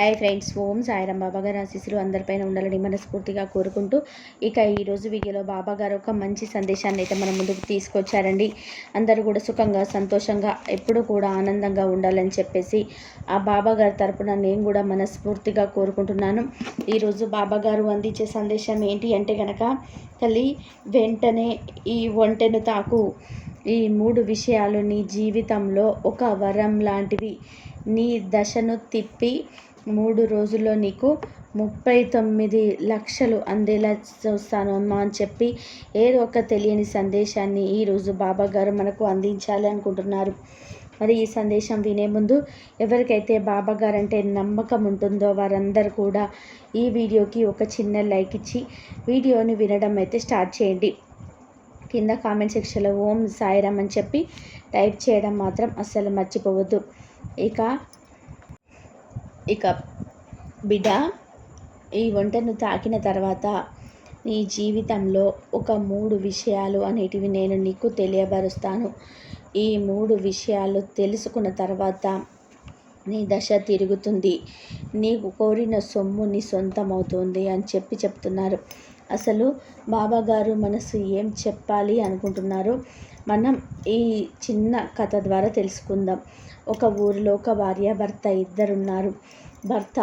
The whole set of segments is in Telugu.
హాయ్ ఫ్రెండ్స్ ఓం సాయిరాం బాబా గారు ఆశీస్సులు అందరిపైన ఉండాలని మనస్ఫూర్తిగా కోరుకుంటూ ఇక ఈరోజు వీడియోలో బాబా గారు ఒక మంచి సందేశాన్ని అయితే మన ముందుకు తీసుకొచ్చారండి. అందరూ కూడా సుఖంగా సంతోషంగా ఎప్పుడూ కూడా ఆనందంగా ఉండాలని చెప్పేసి ఆ బాబా గారి తరపున నేను కూడా మనస్ఫూర్తిగా కోరుకుంటున్నాను. ఈరోజు బాబా గారు అందించే సందేశం ఏంటి అంటే కనుక తల్లి వెంటనే ఈ ఒంటెను తాకు. ఈ మూడు విషయాలు నీ జీవితంలో ఒక వరం లాంటివి. నీ దశను తిప్పి మూడు రోజుల్లో నీకు ముప్పై తొమ్మిది లక్షలు అందేలా చూస్తాను అమ్మా అని చెప్పి ఏదో ఒక తెలియని సందేశాన్ని ఈరోజు బాబా గారు మనకు అందించాలి అనుకుంటున్నారు. మరి ఈ సందేశం వినే ముందు ఎవరికైతే బాబా గారంటే నమ్మకం ఉంటుందో వారందరూ కూడా ఈ వీడియోకి ఒక చిన్న లైక్ ఇచ్చి వీడియోని వినడం అయితే స్టార్ట్ చేయండి. కింద కామెంట్ సెక్షన్లో ఓం సాయిరామ్ అని చెప్పి టైప్ చేయడం మాత్రం అస్సలు మర్చిపోవద్దు. ఇక ఇక బిడ్డ ఈ వంటను తాకిన తర్వాత నీ జీవితంలో ఒక మూడు విషయాలు అనేటివి నేను నీకు తెలియబరుస్తాను. ఈ మూడు విషయాలు తెలుసుకున్న తర్వాత నీ దశ తిరుగుతుంది. నీకు కోరిన సొమ్ము నీ సొంతమవుతుంది అని చెప్పి చెప్తున్నారు. అసలు బాబా గారు మనసు ఏం చెప్పాలి అనుకుంటున్నారు? మనం ఈ చిన్న కథ ద్వారా తెలుసుకుందాం. ఒక ఊరిలో ఒక భార్య భర్త ఇద్దరున్నారు. భర్త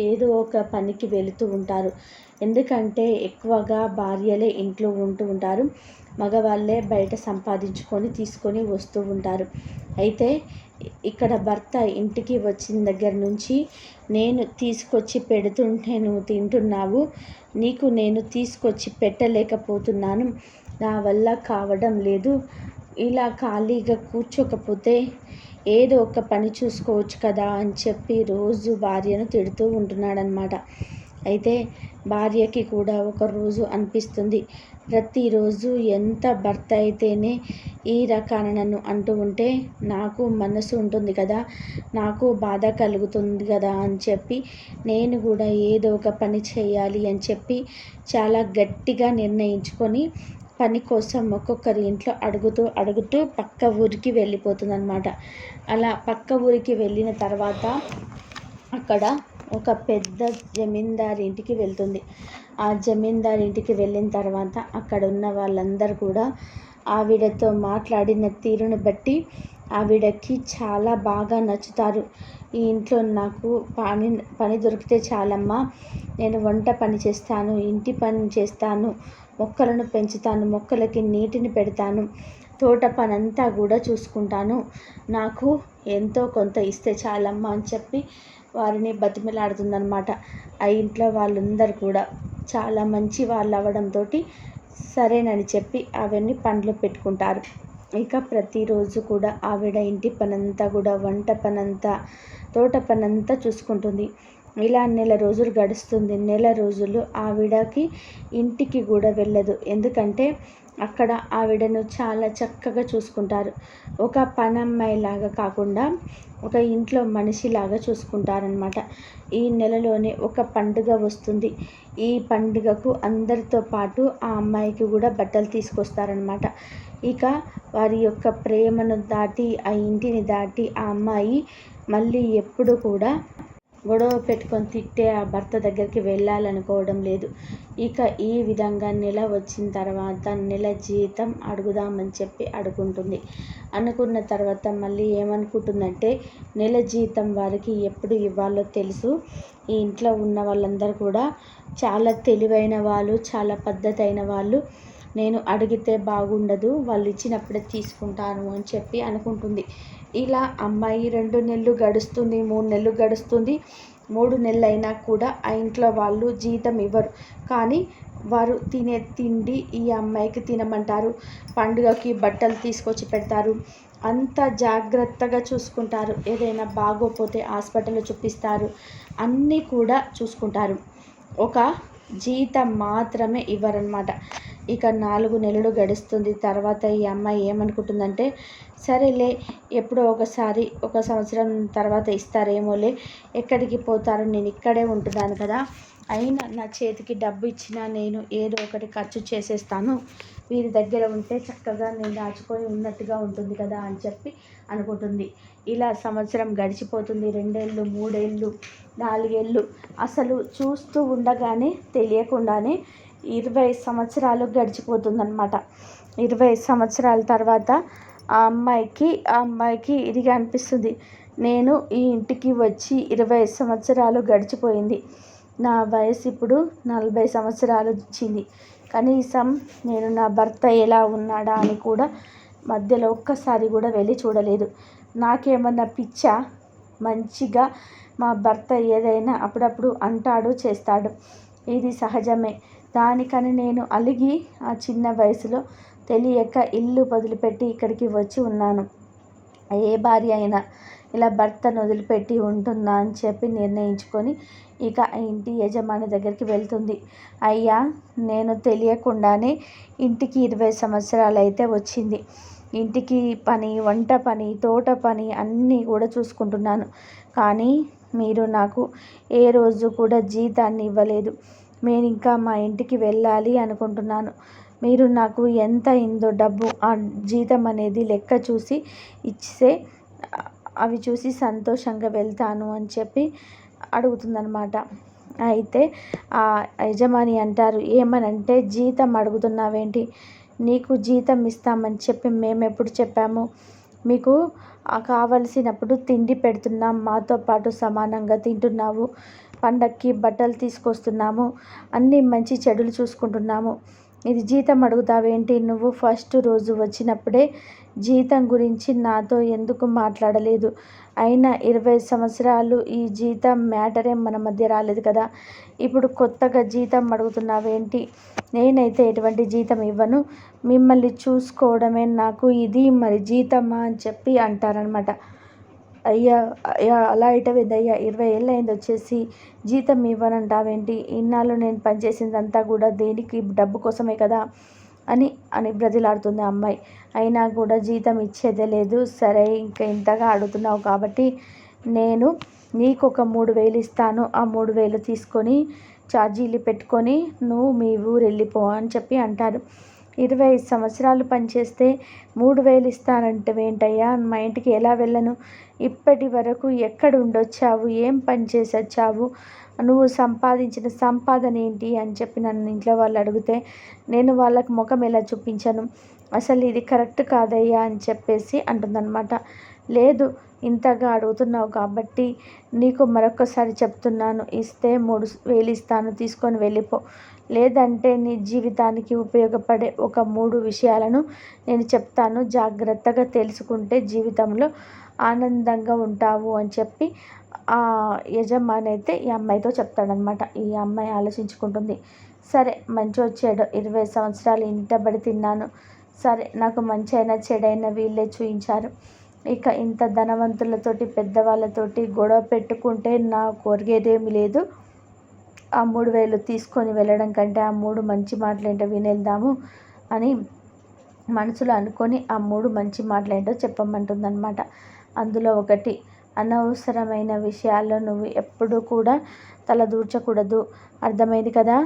ఏదో ఒక పనికి వెళుతూ ఉంటారు. ఎందుకంటే ఎక్కువగా భార్యలే ఇంట్లో ఉంటూ ఉంటారు. మగవాళ్ళే బయట సంపాదించుకొని తీసుకొని వస్తూ ఉంటారు. అయితే ఇక్కడ భర్త ఇంటికి వచ్చిన దగ్గర నుంచి నేను తీసుకొచ్చి పెడుతుంటే నువ్వు తింటున్నావు. నీకు నేను తీసుకొచ్చి పెట్టలేకపోతున్నాను. నా వల్ల కావడం లేదు. ఇలా ఖాళీగా కూర్చోకపోతే ఏదో ఒక పని చూసుకోవచ్చు కదా అని చెప్పి రోజు భార్యను తిడుతూ ఉంటున్నాడనమాట అయితే భార్యకి కూడా ఒక రోజు అనిపిస్తుంది ప్రతిరోజు ఎంత భర్త అయితేనే ఈ రకాన నన్ను అంటూ ఉంటే నాకు మనసు ఉంటుంది కదా నాకు బాధ కలుగుతుంది కదా అని చెప్పి నేను కూడా ఏదో ఒక పని చేయాలి అని చెప్పి చాలా గట్టిగా నిర్ణయించుకొని పని కోసం ఒక్కొక్కరి ఇంట్లో అడుగుతూ అడుగుతూ పక్క ఊరికి వెళ్ళిపోతుంది అనమాట అలా పక్క ఊరికి వెళ్ళిన తర్వాత అక్కడ ఒక పెద్ద జమీందారి ఇంటికి వెళ్తుంది. ఆ జమీందారి ఇంటికి వెళ్ళిన తర్వాత అక్కడ ఉన్న వాళ్ళందరూ కూడా ఆవిడతో మాట్లాడిన తీరును బట్టి ఆవిడకి చాలా బాగా నచ్చుతారు. ఈ ఇంట్లో నాకు పని పని దొరికితే చాలమ్మా. నేను వంట పని చేస్తాను ఇంటి పని చేస్తాను. మొక్కలను పెంచుతాను మొక్కలకి నీటిని పెడతాను తోట పని అంతా కూడా చూసుకుంటాను. నాకు ఎంతో కొంత ఇస్తే చాలమ్మా అని చెప్పి వారిని బతిమలాడుతుందనమాట ఆ ఇంట్లో వాళ్ళందరూ కూడా చాలా మంచి వాళ్ళు అవడంతో సరేనని చెప్పి అవన్నీ పండ్లు పెట్టుకుంటారు. ఇక ప్రతిరోజు కూడా ఆవిడ ఇంటి పనంతా కూడా వంట పనంతా తోట పనంతా చూసుకుంటుంది. ఇలా నెల రోజులు గడుస్తుంది. నెల రోజులు ఆవిడకి ఇంటికి కూడా వెళ్ళదు. ఎందుకంటే అక్కడ ఆవిడను చాలా చక్కగా చూసుకుంటారు. ఒక పనమ్మాయిలాగా కాకుండా ఒక ఇంట్లో మనిషిలాగా చూసుకుంటారనమాట ఈ నెలలోనే ఒక పండుగ వస్తుంది. ఈ పండుగకు అందరితో పాటు ఆ అమ్మాయికి కూడా బట్టలు తీసుకొస్తారనమాట ఇక వారి యొక్క ప్రేమను దాటి ఆ ఇంటిని దాటి ఆ అమ్మాయి మళ్ళీ ఎప్పుడు కూడా గొడవ పెట్టుకొని తిట్టే ఆ భర్త దగ్గరికి వెళ్ళాలనుకోవడం లేదు. ఇక ఈ విధంగా నెల వచ్చిన తర్వాత నెల జీతం అడుగుదామని చెప్పి అడుగుంటుంది. అనుకున్న తర్వాత మళ్ళీ ఏమనుకుంటుందంటే నెల జీతం వారికి ఎప్పుడు ఇవ్వాలో తెలుసు. ఈ ఇంట్లో ఉన్న వాళ్ళందరూ కూడా చాలా తెలివైన వాళ్ళు చాలా పద్ధతి అయిన వాళ్ళు. నేను అడిగితే బాగుండదు వాళ్ళు ఇచ్చినప్పుడే తీసుకుంటాను అని చెప్పి అనుకుంటుంది. ఇలా అమ్మాయి రెండు నెలలు గడుస్తుంది మూడు నెలలు గడుస్తుంది. మూడు నెలలు అయినా కూడా ఆ ఇంట్లో వాళ్ళు జీతం ఇవ్వరు. కానీ వారు తినే తిండి ఈ అమ్మాయికి తినమంటారు. పండుగకి బట్టలు తీసుకొచ్చి పెడతారు. అంత జాగ్రత్తగా చూసుకుంటారు. ఏదైనా బాగోపోతే హాస్పిటల్లో చూపిస్తారు. అన్నీ కూడా చూసుకుంటారు. ఒక జీతం మాత్రమే ఇవ్వరనమాట ఇక నాలుగు నెలలు గడుస్తుంది. తర్వాత ఈ అమ్మాయి ఏమనుకుంటుందంటే సరేలే ఎప్పుడో ఒకసారి ఒక సంవత్సరం తర్వాత ఇస్తారేమోలే ఎక్కడికి పోతారు నేను ఇక్కడే ఉంటున్నాను కదా. అయినా నా చేతికి డబ్బు ఇచ్చినా నేను ఏదో ఒకటి ఖర్చు చేసేస్తాను. వీరి దగ్గర ఉంటే చక్కగా నేను దాచుకొని ఉన్నట్టుగా ఉంటుంది కదా అని చెప్పి అనుకుంటుంది. ఇలా సంవత్సరం గడిచిపోతుంది. రెండేళ్ళు మూడేళ్ళు నాలుగేళ్ళు అసలు చూస్తూ ఉండగానే తెలియకుండానే ఇరవై సంవత్సరాలు గడిచిపోతుందన్నమాట. ఇరవై సంవత్సరాల తర్వాత ఆ అమ్మాయికి ఆ అమ్మాయికి ఇదిగా అనిపిస్తుంది. నేను ఈ ఇంటికి వచ్చి ఇరవై సంవత్సరాలు గడిచిపోయింది. నా వయసు ఇప్పుడు నలభై సంవత్సరాలు వచ్చింది. కనీసం నేను నా భర్త ఎలా ఉన్నాడా అని కూడా మధ్యలో ఒక్కసారి కూడా వెళ్ళి చూడలేదు. నాకేమన్నా పిచ్చా? మంచిగా మా భర్త ఏదైనా అప్పుడప్పుడు అంటాడు చేస్తాడు. ఇది సహజమే. దానికని నేను అలిగి ఆ చిన్న వయసులో తెలియక ఇల్లు వదిలిపెట్టి ఇక్కడికి వచ్చి ఉన్నాను. ఏ భార్య అయినా ఇలా భర్తను వదిలిపెట్టి ఉంటుందా అని చెప్పి నిర్ణయించుకొని ఇక ఇంటి యజమాని దగ్గరికి వెళ్తుంది. అయ్యా నేను తెలియకుండానే ఇంటికి ఇరవై సంవత్సరాలు అయితే వచ్చింది. ఇంటికి పని వంట పని తోట పని అన్నీ కూడా చూసుకుంటున్నాను. కానీ మీరు నాకు ఏ రోజు కూడా జీతాన్ని ఇవ్వలేదు. నేను ఇంకా మా ఇంటికి వెళ్ళాలి అనుకుంటున్నాను. మీరు నాకు ఎంత అయిందో డబ్బు ఆ జీతం అనేది లెక్క చూసి ఇస్తే అవి చూసి సంతోషంగా వెళ్తాను అని చెప్పి అడుగుతుందనమాట అయితే ఆ యజమాని అంటారు ఏమనంటే జీతం అడుగుతున్నావేంటి? నీకు జీతం ఇస్తామని చెప్పి మేము ఎప్పుడు చెప్పాము. మీకు కావలసినప్పుడు తిండి పెడుతున్నాం మాతో పాటు సమానంగా తింటున్నావు. పండక్కి బట్టలు తీసుకొస్తున్నాము. అన్నీ మంచి చెడులు చూసుకుంటున్నాము. ఇది జీతం అడుగుతావేంటి? నువ్వు ఫస్ట్ రోజు వచ్చినప్పుడే జీతం గురించి నాతో ఎందుకు మాట్లాడలేదు? అయినా ఇరవై సంవత్సరాలు ఈ జీతం మ్యాటరే మన మధ్య రాలేదు కదా. ఇప్పుడు కొత్తగా జీతం అడుగుతున్నావేంటి? నేనైతే ఎటువంటి జీతం ఇవ్వను. మిమ్మల్ని చూసుకోవడమే నాకు ఇది మరి జీతమా అని చెప్పి అంటారనమాట అయ్యా అయ్యా అలా అయ్యా ఇరవై ఏళ్ళు అయింది వచ్చేసి జీతం ఇవ్వనంటావేంటి? ఇన్నాళ్ళు నేను పనిచేసిందంతా కూడా దేనికి? డబ్బు కోసమే కదా? అని అని బ్రతిలాడుతుంది అమ్మాయి. అయినా కూడా జీతం ఇచ్చేదే లేదు. సరే ఇంకా ఇంతగా అడుగుతున్నావు కాబట్టి నేను నీకు ఒక మూడు వేలు ఇస్తాను. ఆ మూడు వేలు తీసుకొని ఛార్జీలు పెట్టుకొని నువ్వు మీ ఊరు వెళ్ళిపో అని చెప్పి అంటారు. ఇరవై ఐదు సంవత్సరాలు పనిచేస్తే మూడు వేలు ఇస్తానంటే ఏంటయ్యా? మా ఇంటికి ఎలా వెళ్ళను? ఇప్పటి వరకు ఎక్కడ ఉండొచ్చావు? ఏం పని చేసి వచ్చావు? నువ్వు సంపాదించిన సంపాదన ఏంటి అని చెప్పి నన్ను ఇంట్లో వాళ్ళు అడిగితే నేను వాళ్ళకి ముఖం ఎలా చూపించాను? అసలు ఇది కరెక్ట్ కాదయ్యా అని చెప్పేసి అంటుందన్నమాట. లేదు ఇంతగా అడుగుతున్నావు కాబట్టి నీకు మరొకసారి చెప్తున్నాను. ఇస్తే మూడు వేలు ఇస్తాను. తీసుకొని వెళ్ళిపో. లేదంటే నీ జీవితానికి ఉపయోగపడే ఒక మూడు విషయాలను నేను చెప్తాను. జాగ్రత్తగా తెలుసుకుంటే జీవితంలో ఆనందంగా ఉంటావు అని చెప్పి ఆ యజమాని అయితే ఈ అమ్మాయితో చెప్తాడనమాట ఈ అమ్మాయి ఆలోచించుకుంటుంది. సరే మంచి వచ్చాడు ఇరవై సంవత్సరాలు ఇంటబడి తిన్నాను. సరే నాకు మంచి అయినా చెడైనా వీళ్ళే చూయించారు. ఇక ఇంత ధనవంతులతోటి పెద్దవాళ్ళతోటి గొడవ పెట్టుకుంటే నా కోరిగేదేమి లేదు. ఆ మూడు వేలు తీసుకొని వెళ్ళడం కంటే ఆ మూడు మంచి మాటలు ఏంటో వినేద్దాము అని మనసులో అనుకొని ఆ మూడు మంచి మాటలు ఏంటో చెప్పమంటుందన్నమాట. అందులో ఒకటి అనవసరమైన విషయాల్లో నువ్వు ఎప్పుడూ కూడా తలదూర్చకూడదు అర్థమైంది కదా?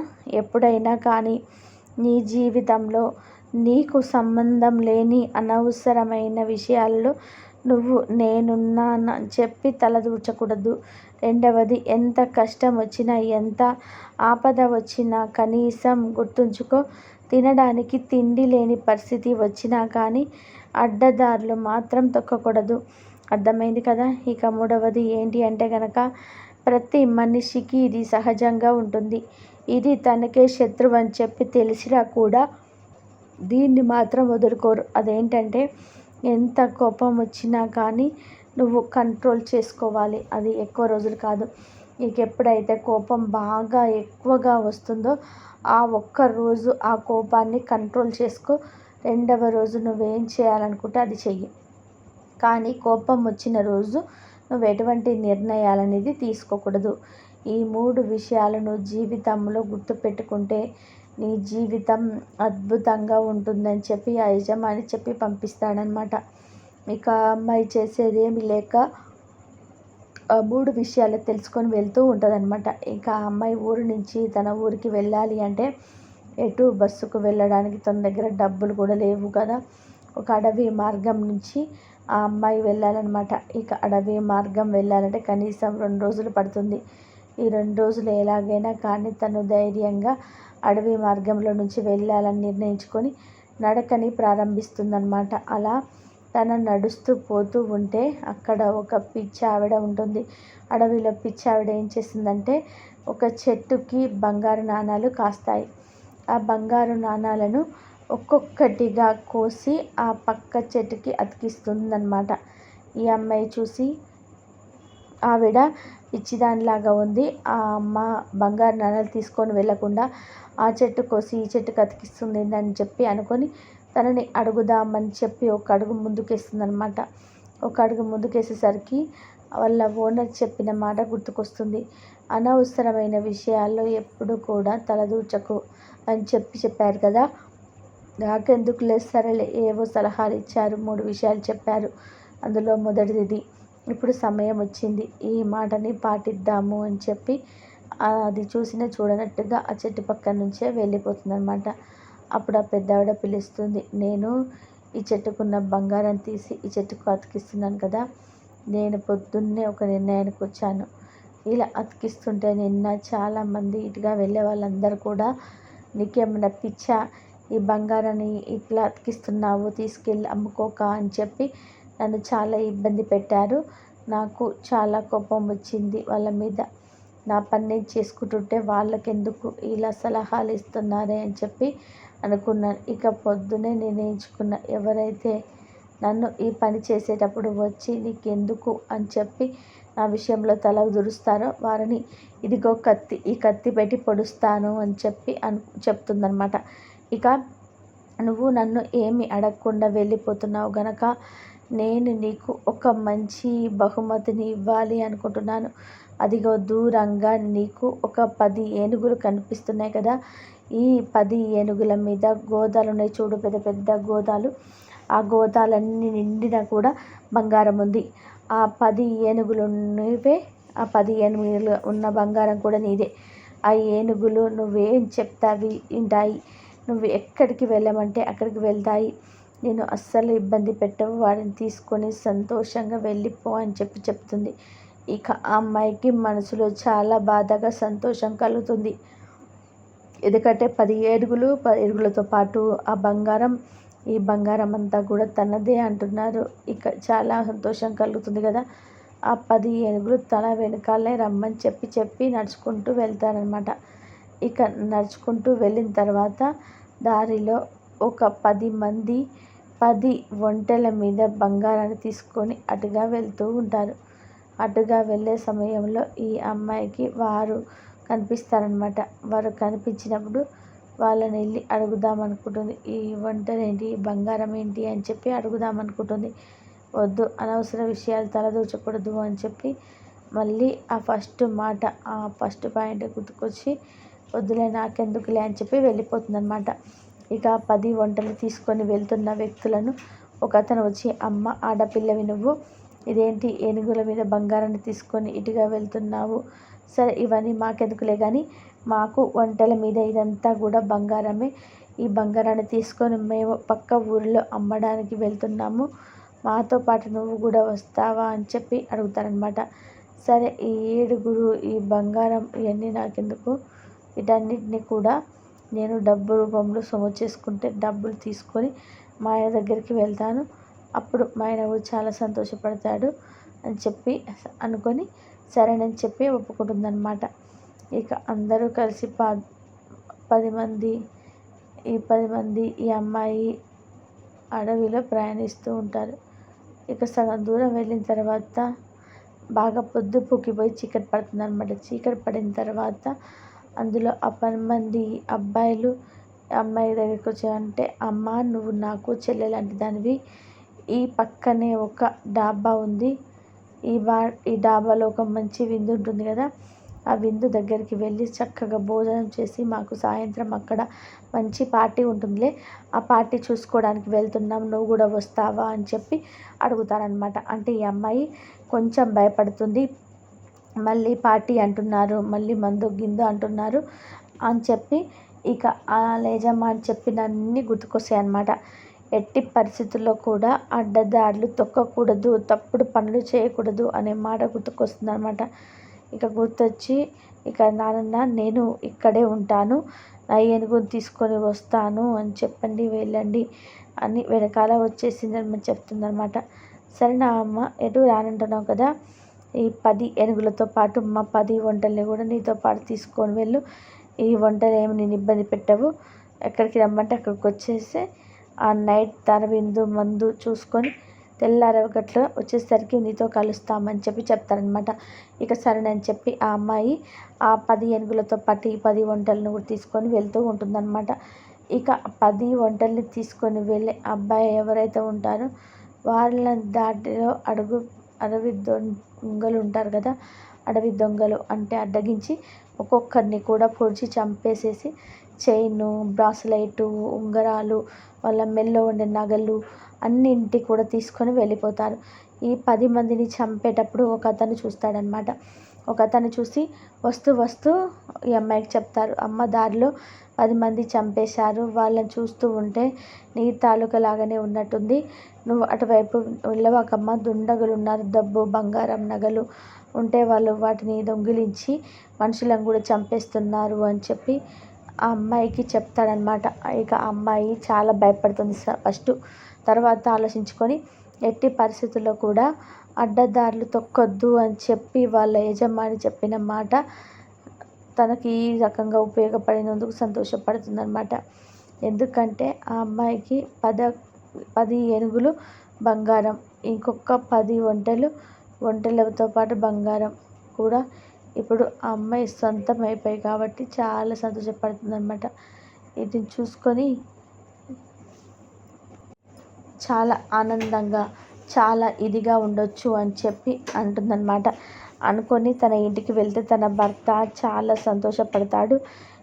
ఎప్పుడైనా కానీ నీ జీవితంలో నీకు సంబంధం లేని అనవసరమైన విషయాల్లో నువ్వు నేనున్నానని చెప్పి తలదూర్చకూడదు రెండవది ఎంత కష్టం వచ్చినా ఎంత ఆపద వచ్చినా కనీసం గుర్తుంచుకో. తినడానికి తిండి లేని పరిస్థితి వచ్చినా కానీ అడ్డదారులు మాత్రం తొక్కకూడదు. అర్థమైంది కదా? ఇక మూడవది ఏంటి అంటే కనుక ప్రతి మనిషికి ఇది సహజంగా ఉంటుంది. ఇది తనకే శత్రువు అని చెప్పి తెలిసినా కూడా దీన్ని మాత్రం వదులుకోరు. అదేంటంటే ఎంత కోపం వచ్చినా కానీ నువ్వు కంట్రోల్ చేసుకోవాలి. అది ఎక్కువ రోజులు కాదు. నీకు ఎప్పుడైతే కోపం బాగా ఎక్కువగా వస్తుందో ఆ ఒక్క రోజు ఆ కోపాన్ని కంట్రోల్ చేసుకో. రెండవ రోజు నువ్వేం చేయాలనుకుంటే అది చెయ్యి. కానీ కోపం వచ్చిన రోజు నువ్వు ఎటువంటి నిర్ణయాలు అనేది తీసుకోకూడదు. ఈ మూడు విషయాలను జీవితంలో గుర్తుపెట్టుకుంటే నీ జీవితం అద్భుతంగా ఉంటుందని చెప్పి ఆ యజమాని చెప్పి పంపిస్తాడనమాట ఇక అమ్మాయి చేసేది ఏమి లేక మూడు విషయాలు తెలుసుకొని వెళ్తూ ఉంటుందన్నమాట. ఇంకా ఆ అమ్మాయి ఊరు నుంచి తన ఊరికి వెళ్ళాలి అంటే ఎటు బస్సుకు వెళ్ళడానికి తన దగ్గర డబ్బులు కూడా లేవు కదా. ఒక అడవి మార్గం నుంచి ఆ అమ్మాయి వెళ్ళాలన్నమాట. ఇక అడవి మార్గం వెళ్ళాలంటే కనీసం రెండు రోజులు పడుతుంది. ఈ రెండు రోజులు ఎలాగైనా కానీ తను ధైర్యంగా అడవి మార్గంలో నుంచి వెళ్ళాలని నిర్ణయించుకొని నడకని ప్రారంభిస్తుందన్నమాట. అలా తను నడుస్తూ పోతూ ఉంటే అక్కడ ఒక పిచ్చి ఆవిడ ఉంటుంది. అడవిలో పిచ్చి ఆవిడ ఏం చేస్తుందంటే ఒక చెట్టుకి బంగారు నాణాలు కాస్తాయి. ఆ బంగారు నాణాలను ఒక్కొక్కటిగా కోసి ఆ పక్క చెట్టుకి అతికిస్తుందన్నమాట. ఈ అమ్మాయి చూసి ఆవిడ పిచ్చిదానిలాగా ఉంది. ఆ అమ్మ బంగారు నాణాలు తీసుకొని వెళ్ళకుండా ఆ చెట్టు కోసి ఈ చెట్టు కతికిస్తుంది అని చెప్పి అనుకొని తనని అడుగుదామని చెప్పి ఒక అడుగు ముందుకేస్తుందనమాట ఒక అడుగు ముందుకేసేసరికి వాళ్ళ ఓనర్ చెప్పిన మాట గుర్తుకొస్తుంది. అనవసరమైన విషయాల్లో ఎప్పుడు కూడా తలదూచకు అని చెప్పి చెప్పారు కదా. నాకెందుకు లేదు సరేలే ఏవో సలహాలు ఇచ్చారు మూడు విషయాలు చెప్పారు. అందులో మొదటిది ఇప్పుడు సమయం వచ్చింది. ఈ మాటని పాటిద్దాము అని చెప్పి అది చూసిన చూడనట్టుగా ఆ చెట్టు పక్క నుంచే వెళ్ళిపోతుందనమాట అప్పుడు ఆ పెద్దావిడ పిలుస్తుంది నేను ఈ చెట్టుకున్న బంగారం తీసి ఈ చెట్టుకు అతికిస్తున్నాను కదా నేను పొద్దున్నే ఒక నిర్ణయానికి వచ్చాను. ఇలా అతికిస్తుంటే నిన్న చాలామంది ఇటుగా వెళ్ళే వాళ్ళందరూ కూడా నీకేమైనా పిచ్చా? ఈ బంగారాన్ని ఇట్లా అతికిస్తున్నావు తీసుకెళ్ళి అమ్ముకోక అని చెప్పి నన్ను చాలా ఇబ్బంది పెట్టారు. నాకు చాలా కోపం వచ్చింది. వాళ్ళ మీద నా పని నేను చేసుకుంటుంటే వాళ్ళకెందుకు ఇలా సలహాలు ఇస్తున్నారే అని చెప్పి అనుకున్నాను. ఇక పొద్దునే నిర్ణయించుకున్న ఎవరైతే నన్ను ఈ పని చేసేటప్పుడు వచ్చి నీకెందుకు అని చెప్పి నా విషయంలో తల దురుస్తారో వారిని ఇదిగో కత్తి ఈ కత్తి పెట్టి పొడుస్తాను అని చెప్పి అను చెప్తుందనమాట ఇక నువ్వు నన్ను ఏమి అడగకుండా వెళ్ళిపోతున్నావు గనక నేను నీకు ఒక మంచి బహుమతిని ఇవ్వాలి అనుకుంటున్నాను. అదిగో దూరంగా నీకు ఒక పది ఏనుగులు కనిపిస్తున్నాయి కదా. ఈ పది ఏనుగుల మీద గోదాలు ఉన్నాయి చూడు పెద్ద పెద్ద గోదాలు. ఆ గోదాలన్నీ నిండిన కూడా బంగారం ఉంది. ఆ పది ఏనుగులు నువ్వే ఆ పది ఏనుగులు ఉన్న బంగారం కూడా నీదే. ఆ ఏనుగులు నువ్వేం చెప్తావి? వింటాయి నువ్వు ఎక్కడికి వెళ్ళమంటే అక్కడికి వెళ్తాయి. నేను అస్సలు ఇబ్బంది పెట్టవు వాడిని తీసుకొని సంతోషంగా వెళ్ళిపో అని చెప్పి చెప్తుంది. ఇక ఆ అమ్మాయికి మనసులో చాలా బాధగా సంతోషం కలుగుతుంది. ఎందుకంటే పది ఏడుగులు పది ఏడుగులతో పాటు ఆ బంగారం ఈ బంగారం అంతా కూడా తనదే అంటున్నారు. ఇక చాలా సంతోషం కలుగుతుంది కదా. ఆ పది ఏనుగులు తన వెనకాలే రమ్మని చెప్పి చెప్పి నడుచుకుంటూ వెళ్తారనమాట ఇక నడుచుకుంటూ వెళ్ళిన తర్వాత దారిలో ఒక పది మంది పది ఒంటెల మీద బంగారాన్ని తీసుకొని అటుగా వెళ్తూ ఉంటారు. అటుగా వెళ్ళే సమయంలో ఈ అమ్మాయికి వారు కనిపిస్తారనమాట వారు కనిపించినప్పుడు వాళ్ళని వెళ్ళి అడుగుదాం అనుకుంటుంది ఈ వంటనేంటి బంగారం ఏంటి? అని చెప్పి అడుగుదాం అనుకుంటుంది వద్దు అనవసర విషయాలు తలదూచకూడదు అని చెప్పి మళ్ళీ ఆ ఫస్ట్ మాట ఆ ఫస్ట్ పాయింట్ గుర్తుకొచ్చి వద్దులే నాకెందుకులే అని చెప్పి వెళ్ళిపోతుంది అనమాట ఇక పది వంటలు తీసుకొని వెళ్తున్న వ్యక్తులను ఒక అతను వచ్చి అమ్మ ఆడపిల్లవి నువ్వు? ఇదేంటి? ఏనుగుల మీద బంగారాన్ని తీసుకొని ఇటుగా వెళ్తున్నావు? సరే ఇవన్నీ మాకెందుకులే కానీ మాకు వంటల మీద ఇదంతా కూడా బంగారమే. ఈ బంగారాన్ని తీసుకొని మేము పక్క ఊరిలో అమ్మడానికి వెళ్తున్నాము. మాతో పాటు నువ్వు కూడా వస్తావా? అని చెప్పి అడుగుతారనమాట సరే ఈ ఏడుగురు ఈ బంగారం ఇవన్నీ నాకెందుకు? వీటన్నిటిని కూడా నేను డబ్బు రూపంలో సొమ్ము చేసుకుంటే డబ్బులు తీసుకొని మా ఆయన దగ్గరికి వెళ్తాను. అప్పుడు మా ఆయన కూడా చాలా సంతోషపడతాడు అని చెప్పి అనుకొని సరేనని చెప్పి ఒప్పుకుంటుందన్నమాట. ఇక అందరూ కలిసి ప పది మంది ఈ పది మంది ఈ అమ్మాయి అడవిలో ప్రయాణిస్తూ ఉంటారు. ఇక సగం దూరం వెళ్ళిన తర్వాత బాగా పొద్దు పొక్కిపోయి చీకటి పడుతుంది అనమాట చీకటి పడిన తర్వాత అందులో ఆ పది మంది అబ్బాయిలు అమ్మాయి దగ్గరికి వచ్చారంటే అమ్మ నువ్వు నాకు చెల్లె లాంటి దానివి. ఈ పక్కనే ఒక డాబా ఉంది. ఈ బా ఈ డాబాలో ఒక మంచి విందు ఉంటుంది కదా. ఆ విందు దగ్గరికి వెళ్ళి చక్కగా భోజనం చేసి మాకు సాయంత్రం అక్కడ మంచి పార్టీ ఉంటుందిలే. ఆ పార్టీ చూసుకోవడానికి వెళ్తున్నాం. నువ్వు కూడా వస్తావా? అని చెప్పి అడుగుతారనమాట అంటే ఈ అమ్మాయి కొంచెం భయపడుతుంది. మళ్ళీ పార్టీ అంటున్నారు మళ్ళీ మందు గిందు అంటున్నారు అని చెప్పి ఇక ఆ యజమాని చెప్పినన్ని గుర్తుకొస్తాయి అన్నమాట ఎట్టి పరిస్థితుల్లో కూడా అడ్డదారులు తొక్కకూడదు తప్పుడు పనులు చేయకూడదు అనే మాట గుర్తుకొస్తుంది అనమాట ఇక గుర్తొచ్చి ఇక నాన్న నేను ఇక్కడే ఉంటాను నా ఏనుగుని తీసుకొని వస్తాను అని చెప్పండి వెళ్ళండి అని వెనకాల వచ్చేసిందని చెప్తుందనమాట సరే నా అమ్మ ఎటు రానంటున్నావు కదా? ఈ పది ఏనుగులతో పాటు మా పది వంటల్ని కూడా నీతో పాటు తీసుకొని వెళ్ళు. ఈ వంటలు ఏమి నేను ఇబ్బంది పెట్టవు. ఎక్కడికి రమ్మంటే అక్కడికి వచ్చేసి ఆ నైట్ తన విందు మందు చూసుకొని తెల్లారగట్ల వచ్చేసరికి నీతో కలుస్తామని చెప్పి చెప్తారనమాట ఇక సరేనని చెప్పి ఆ అమ్మాయి ఆ పది ఏనుగులతో పాటు ఈ పది వంటలను కూడా తీసుకొని వెళ్తూ ఉంటుందన్నమాట. ఇక పది వంటల్ని తీసుకొని వెళ్ళే అబ్బాయి ఎవరైతే ఉంటారో వాళ్ళ దాటిలో అడుగు అడవి దొంగలు ఉంటారు కదా అడవి దొంగలు అంటే అడ్డగించి ఒక్కొక్కరిని కూడా పొడిచి చంపేసేసి చైను బ్రాస్లైటు ఉంగరాలు వాళ్ళ మెల్లో ఉండే నగలు అన్నింటి కూడా తీసుకొని వెళ్ళిపోతారు. ఈ పది మందిని చంపేటప్పుడు ఒక అతను చూస్తాడనమాట ఒక అతను చూసి వస్తూ వస్తూ ఈ అమ్మాయికి చెప్తారు అమ్మ దారిలో పది మంది చంపేశారు వాళ్ళని చూస్తూ ఉంటే నీ తాలూకా లాగానే ఉన్నట్టుంది. నువ్వు అటువైపు వెళ్ళవాకమ్మ దుండగులు ఉన్నారు డబ్బు బంగారం నగలు ఉంటే వాళ్ళు వాటిని దొంగిలించి మనుషులను కూడా చంపేస్తున్నారు అని చెప్పి ఆ అమ్మాయికి చెప్తాడనమాట ఇక ఆ అమ్మాయి చాలా భయపడుతుంది ఫస్ట్. తర్వాత ఆలోచించుకొని ఎట్టి పరిస్థితుల్లో కూడా అడ్డదారులు తొక్కొద్దు అని చెప్పి వాళ్ళ యజమాని చెప్పిన మాట తనకి ఈ రకంగా ఉపయోగపడినందుకు సంతోషపడుతుందన్నమాట. ఎందుకంటే ఆ అమ్మాయికి పద పది ఏనుగులు బంగారం ఇంకొక పది వంటలు వంటలతో పాటు బంగారం కూడా ఇప్పుడు ఆ అమ్మాయి సొంతం అయిపోయాయి కాబట్టి చాలా సంతోషపడుతుందన్నమాట. వీటిని చూసుకొని చాలా ఆనందంగా చాలా ఇదిగా ఉండొచ్చు అని చెప్పి అంటుందన్నమాట. అనుకొని తన ఇంటికి వెళ్తే తన భర్త చాలా సంతోషపడతాడు.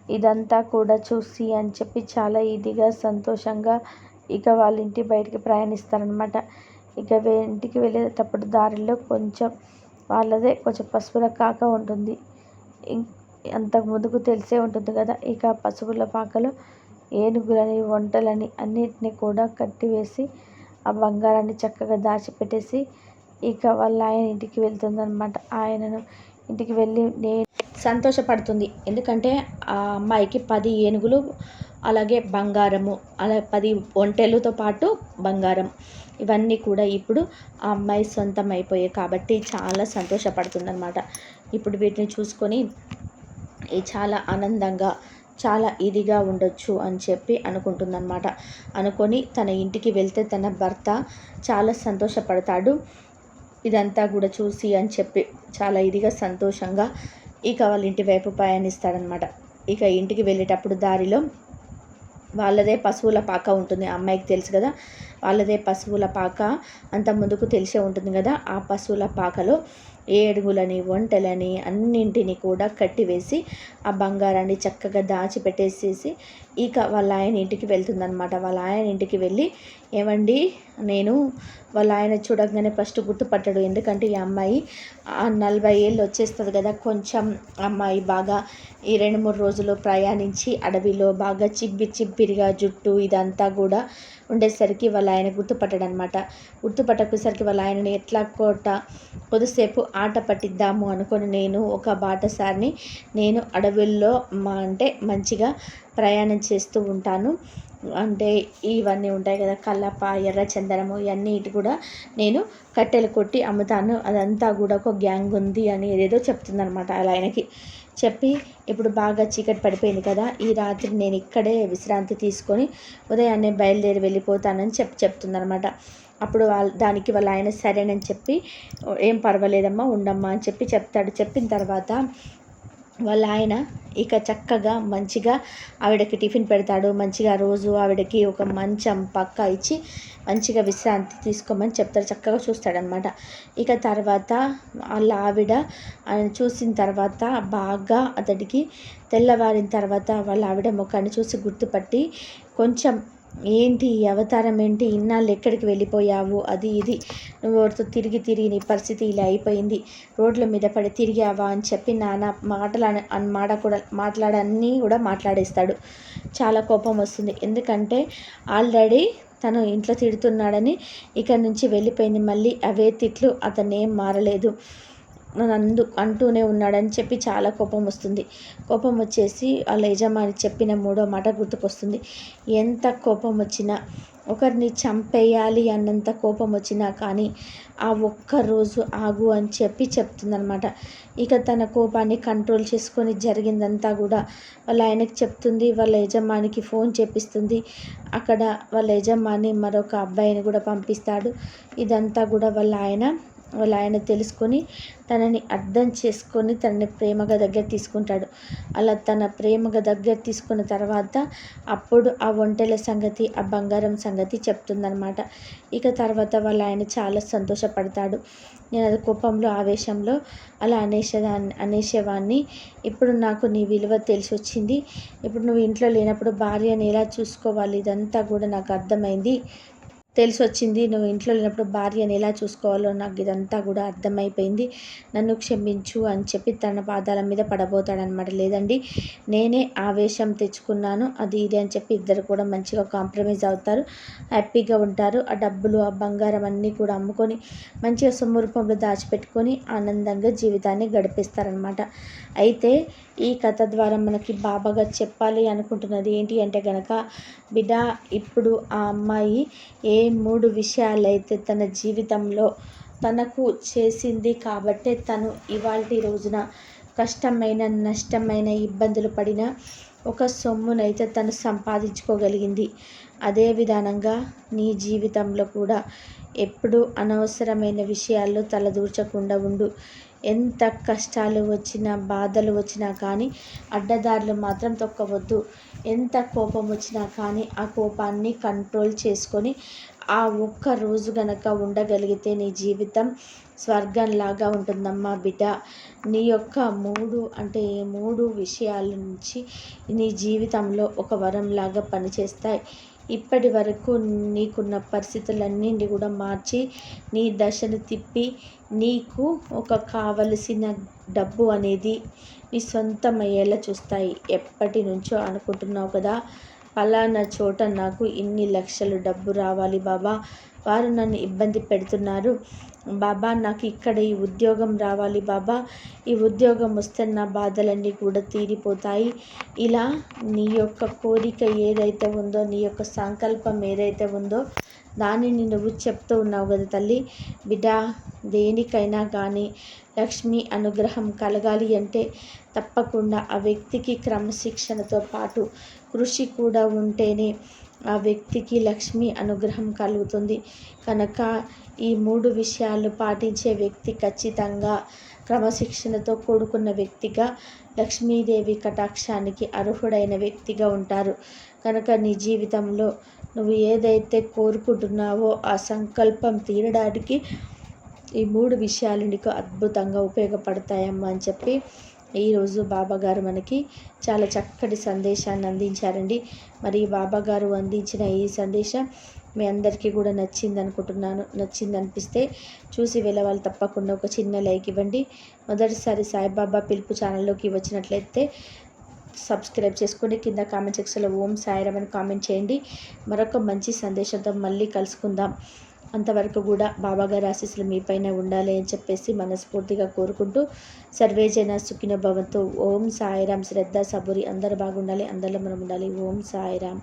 ఇదంతా కూడా చూసి అని చెప్పి చాలా ఇదిగా సంతోషంగా ఇక వాళ్ళ ఇంటి బయటికి ప్రయాణిస్తారనమాట ఇక ఇంటికి వెళ్ళేటప్పుడు దారిలో కొంచెం వాళ్ళదే కొంచెం పశువుల కాక ఉంటుంది. అంతకు ముందుకు తెలిసే ఉంటుంది కదా ఇక పశువుల పాకలో ఏనుగులని వంటలని అన్నిటిని కూడా కట్టివేసి ఆ బంగారాన్ని చక్కగా దాచిపెట్టేసి ఇక వాళ్ళ ఆయన ఇంటికి వెళ్తుందనమాట ఆయనను ఇంటికి వెళ్ళి నేను సంతోషపడుతుంది. ఎందుకంటే ఆ అమ్మాయికి పది ఏనుగులు అలాగే బంగారము అలా పది ఒంటెలతో పాటు బంగారం ఇవన్నీ కూడా ఇప్పుడు ఆ అమ్మాయి సొంతం అయిపోయాయి కాబట్టి చాలా సంతోషపడుతుందన్నమాట. ఇప్పుడు వీటిని చూసుకొని చాలా ఆనందంగా చాలా ఇదిగా ఉండొచ్చు అని చెప్పి అనుకుంటుందన్నమాట. అనుకొని తన ఇంటికి వెళ్తే తన భర్త చాలా సంతోషపడతాడు. ఇదంతా కూడా చూసి అని చెప్పి చాలా ఇదిగా సంతోషంగా ఇక వాళ్ళ ఇంటి వైపు ప్రయాణిస్తాడనమాట ఇక ఇంటికి వెళ్ళేటప్పుడు దారిలో వాళ్ళదే పశువుల పాక ఉంటుంది. అమ్మాయికి తెలుసు కదా వాళ్ళదే పశువుల పాక అంత ముందుకు తెలిసే ఉంటుంది కదా ఆ పశువుల పాకలో ఏడుగులని ఒంటెలని అన్నింటినీ కూడా కట్టివేసి ఆ బంగారాన్ని చక్కగా దాచిపెట్టేసేసి ఇక వాళ్ళ ఆయన ఇంటికి వెళ్తుందనమాట వాళ్ళ ఆయన ఇంటికి వెళ్ళి ఏమండి నేను వాళ్ళ ఆయన చూడగానే ఫస్ట్ గుర్తుపట్టాడు. ఎందుకంటే ఈ అమ్మాయి నలభై ఏళ్ళు వచ్చేస్తుంది కదా కొంచెం అమ్మాయి బాగా ఈ రెండు మూడు రోజులు ప్రయాణించి అడవిలో బాగా చిబ్బి చిబ్బిరిగా జుట్టు ఇదంతా కూడా ఉండేసరికి వాళ్ళ ఆయన గుర్తుపట్టాడనమాట గుర్తుపట్టకపోయేసరికి వాళ్ళ ఆయనని ఎట్లా కోట కొద్దిసేపు ఆట పట్టిద్దాము అనుకొని నేను ఒక బాటసారిని నేను అడవుల్లో మా అంటే మంచిగా ప్రయాణం చేస్తూ ఉంటాను. అంటే ఇవన్నీ ఉంటాయి కదా కల్లప ఎర్ర చందనము ఇవన్నీ ఇటు కూడా నేను కట్టెలు కొట్టి అమ్ముతాను. అదంతా కూడా ఒక గ్యాంగ్ ఉంది అని ఏదేదో చెప్తుందనమాట అలా ఆయనకి. చెప్పి ఇప్పుడు బాగా చీకటి పడిపోయింది కదా ఈ రాత్రి నేను ఇక్కడే విశ్రాంతి తీసుకొని ఉదయాన్నే బయలుదేరి వెళ్ళిపోతానని చెప్పి చెప్తుందనమాట అప్పుడు వాళ్ళ దానికి వాళ్ళ ఆయన సరేనని చెప్పి ఏం పర్వాలేదమ్మా ఉండమ్మా అని చెప్పి చెప్తాడు. చెప్పిన తర్వాత వాళ్ళ ఆయన ఇక చక్కగా మంచిగా ఆవిడకి టిఫిన్ పెడతాడు. మంచిగా రోజు ఆవిడకి ఒక మంచం పక్క ఇచ్చి మంచిగా విశ్రాంతి తీసుకోమని చెప్తారు చక్కగా చూస్తాడనమాట ఇక తర్వాత వాళ్ళ ఆవిడ ఆయన చూసిన తర్వాత బాగా అతడికి తెల్లవారిన తర్వాత వాళ్ళ ఆవిడ ముఖాన్ని చూసి గుర్తుపట్టి కొంచెం ఏంటి ఈ అవతారం ఏంటి? ఇన్నాళ్ళు ఎక్కడికి వెళ్ళిపోయావు? అది ఇది. నువ్వు ఎవరితో తిరిగి తిరిగి నీ పరిస్థితి ఇలా అయిపోయింది. రోడ్ల మీద పడి తిరిగావా అని చెప్పి నాన్న మాటలు మాట కూడా మాట్లాడన్నీ కూడా మాట్లాడేస్తాడు. చాలా కోపం వస్తుంది. ఎందుకంటే ఆల్రెడీ తను ఇంట్లో తిడుతున్నాడని ఇక్కడి నుంచి వెళ్ళిపోయింది. మళ్ళీ అవే తిట్లు. అతనేం మారలేదు. నందు అంటూనే ఉన్నాడని చెప్పి చాలా కోపం వస్తుంది. కోపం వచ్చేసి వాళ్ళ యజమాని చెప్పిన మూడో మాట గుర్తుకొస్తుంది. ఎంత కోపం వచ్చినా ఒకరిని చంపేయాలి అన్నంత కోపం వచ్చినా కానీ ఆ ఒక్క రోజు ఆగు అని చెప్పి చెప్తుందనమాట ఇక తన కోపాన్ని కంట్రోల్ చేసుకొని జరిగిందంతా కూడా వాళ్ళ ఆయనకి చెప్తుంది. వాళ్ళ యజమానికి ఫోన్ చేపిస్తుంది. అక్కడ వాళ్ళ యజమాని మరొక అబ్బాయిని కూడా పంపిస్తాడు. ఇదంతా కూడా వాళ్ళ ఆయన వాళ్ళ ఆయన తెలుసుకొని తనని అర్థం చేసుకొని తనని ప్రేమగా దగ్గర తీసుకుంటాడు. అలా తన ప్రేమగా దగ్గర తీసుకున్న తర్వాత అప్పుడు ఆ ఒంటెల సంగతి ఆ బంగారం సంగతి చెప్తుందనమాట ఇక తర్వాత వాళ్ళ ఆయన చాలా సంతోషపడతాడు. నేను అది కోపంలో ఆవేశంలో అలా అనేసేదాన్ని అనేసేవాన్ని ఇప్పుడు నాకు నీ విలువ తెలిసి వచ్చింది ఇప్పుడు నువ్వు ఇంట్లో లేనప్పుడు భార్యని ఎలా చూసుకోవాలి? ఇదంతా కూడా నాకు అర్థమైంది. తెలిసి వచ్చింది నువ్వు ఇంట్లో లేనప్పుడు భార్యని ఎలా చూసుకోవాలో నాకు ఇదంతా కూడా అర్థమైపోయింది. నన్ను క్షమించు అని చెప్పి తన పాదాల మీద పడబోతాడనమాట. లేదండి నేనే ఆవేశం తెచ్చుకున్నాను అది ఇది అని చెప్పి ఇద్దరు కూడా మంచిగా కాంప్రమైజ్ అవుతారు. హ్యాపీగా ఉంటారు. ఆ డబ్బులు ఆ బంగారం అన్నీ కూడా అమ్ముకొని మంచిగా సొమ్ము రూపంలో దాచిపెట్టుకొని ఆనందంగా జీవితాన్ని గడిపిస్తారనమాట. అయితే ఈ కథ ద్వారా మనకి బాబాగా చెప్పాలి అనుకుంటున్నది ఏంటి అంటే కనుక బిడ్డ ఇప్పుడు ఆ అమ్మాయి ఏ మూడు విషయాలైతే తన జీవితంలో తనకు చేసింది కాబట్టే తను ఇవాళ రోజున కష్టమైన నష్టమైన ఇబ్బందులు పడిన ఒక సొమ్మునైతే తను సంపాదించుకోగలిగింది. అదే విధానంగా నీ జీవితంలో కూడా ఎప్పుడు అనవసరమైన విషయాల్లో తలదూర్చకుండా ఉండు. ఎంత కష్టాలు వచ్చినా బాధలు వచ్చినా కానీ అడ్డదారులు మాత్రం తొక్కవద్దు. ఎంత కోపం వచ్చినా కానీ ఆ కోపాన్ని కంట్రోల్ చేసుకొని ఆ ఒక్క రోజు గనక ఉండగలిగితే నీ జీవితం స్వర్గంలాగా ఉంటుందమ్మా బిడ్డ. నీ యొక్క మూడు అంటే మూడు విషయాల నుంచి నీ జీవితంలో ఒక వరంలాగా పనిచేస్తాయి. ఇప్పటి వరకు నీకున్న పరిస్థితులన్నింటినీ కూడా మార్చి నీ దశను తిప్పి నీకు ఒక కావలసిన డబ్బు అనేది నీ సొంతమయ్యేలా చూస్తాయి. ఎప్పటి నుంచో అనుకుంటున్నావు కదా ఫలానా చోట నాకు ఇన్ని లక్షలు డబ్బు రావాలి బాబా. వారు నన్ను ఇబ్బంది పెడుతున్నారు. బాబా నాకు ఇక్కడ ఈ ఉద్యోగం రావాలి బాబా. ఈ ఉద్యోగం వస్తే నా బాధలన్నీ కూడా తీరిపోతాయి. ఇలా నీ యొక్క కోరిక ఏదైతే ఉందో నీ యొక్క సంకల్పం ఏదైతే ఉందో దానిని నువ్వు చెప్తూ ఉన్నావు కదా తల్లి. బిడ్డ దేనికైనా కానీ లక్ష్మి అనుగ్రహం కలగాలి అంటే తప్పకుండా ఆ వ్యక్తికి క్రమశిక్షణతో పాటు కృషి కూడా ఉంటేనే ఆ వ్యక్తికి లక్ష్మి అనుగ్రహం కలుగుతుంది. కనుక ఈ మూడు విషయాలు పాటించే వ్యక్తి ఖచ్చితంగా క్రమశిక్షణతో కూడుకున్న వ్యక్తిగా లక్ష్మీదేవి కటాక్షానికి అర్హుడైన వ్యక్తిగా ఉంటారు. కనుక నీ జీవితంలో నువ్వు ఏదైతే కోరుకుంటున్నావో ఆ సంకల్పం తీరడానికి ఈ మూడు విషయాలు నీకు అద్భుతంగా ఉపయోగపడతాయమ్మా అని చెప్పి ఈరోజు బాబాగారు మనకి చాలా చక్కటి సందేశాన్ని అందించారండి. మరి బాబాగారు అందించిన ఈ సందేశం మీ అందరికీ కూడా నచ్చింది అనుకుంటున్నాను నచ్చింది అనిపిస్తే చూసి వెళ్ళవాళ్ళు తప్పకుండా ఒక చిన్న లైక్ ఇవ్వండి. మొదటిసారి సాయిబాబా పిలుపు ఛానల్లోకి వచ్చినట్లయితే సబ్స్క్రైబ్ చేసుకోండి కింద కామెంట్ సెక్షన్లో ఓం సాయిరామ్ అని కామెంట్ చేయండి. మరొక మంచి సందేశంతో మళ్ళీ కలుసుకుందాం. అంతవరకు కూడా బాబాగారి ఆశీస్సులు మీపైన ఉండాలి అని చెప్పేసి మనస్ఫూర్తిగా కోరుకుంటూ సర్వేజన సుఖిన భవంతు ఓం సాయిరామ్ శ్రద్ధ సబురి అందరు బాగుండాలి అందరిలో మనం ఉండాలి. ఓం సాయిరామ్